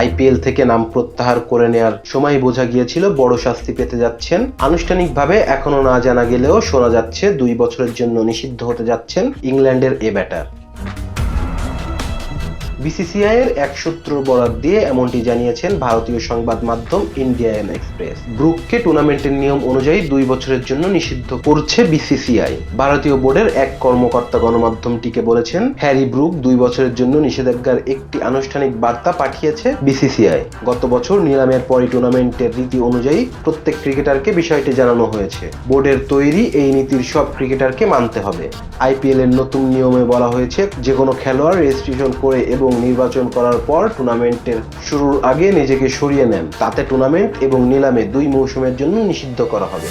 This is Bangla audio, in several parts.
আইপিএল থেকে নাম প্রত্যাহার করে নেয়ার সময় বোঝা গিয়েছিল, বড় শাস্তি পেতে যাচ্ছেন। আনুষ্ঠানিকভাবে এখনও না জানা গেলেও শোনা যাচ্ছে, দুই বছরের জন্য নিষিদ্ধ হতে যাচ্ছেন ইংল্যান্ডের এ ব্যাটার। বিসিসিআই এর এক সূত্র বরাত দিয়ে এমনটি জানিয়েছেন ভারতীয় সংবাদ মাধ্যম ইন্ডিয়ান এক্সপ্রেস। ব্রুককে টুর্নামেন্টের নিয়ম অনুযায়ী দুই বছরের জন্য নিষিদ্ধ করছে বিসিসিআই। ভারতীয় বোর্ডের এক কর্মকর্তা গণমাধ্যমটিকে বলেছেন, হ্যারি ব্রুক দুই বছরের জন্য নিষেধাজ্ঞার একটি আনুষ্ঠানিক বার্তা পাঠিয়েছে বিসিসিআই। গত বছর নিলামের পরই টুর্নামেন্টের রীতি অনুযায়ী প্রত্যেক ক্রিকেটারকে বিষয়টি জানানো হয়েছে। বোর্ডের তৈরি এই নীতির সব ক্রিকেটারকে মানতে হবে। আইপিএল এর নতুন নিয়মে বলা হয়েছে যে কোনো খেলোয়াড় রেজিস্ট্রেশন করে এবং নির্বাচন করার পর টুর্নামেন্টের শুরুর আগে নিজেকে সরিয়ে নেন। তাতে টুর্নামেন্ট এবং নিলামে দুই মৌসুমের জন্য নিষিদ্ধ করা হবে।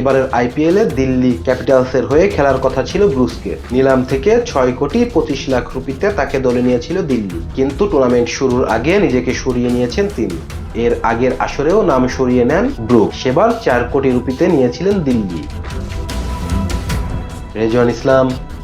এবারের আইপিএল এ দিল্লি ক্যাপিটালসের হয়ে খেলার কথা ছিল ব্রুসকে। নিলাম থেকে ছয় কোটি পঁচিশ লাখ রুপিতে তাকে দলে নিয়েছিল দিল্লি। কিন্তু টুর্নামেন্ট শুরুর আগে নিজেকে সরিয়ে নিয়েছেন তিনি। এর আগের আসরেও নাম সরিয়ে নেন ব্রুক। সেবার চার কোটি রুপিতে নিয়েছিলেন দিল্লি। রেজওয়ান ইসলাম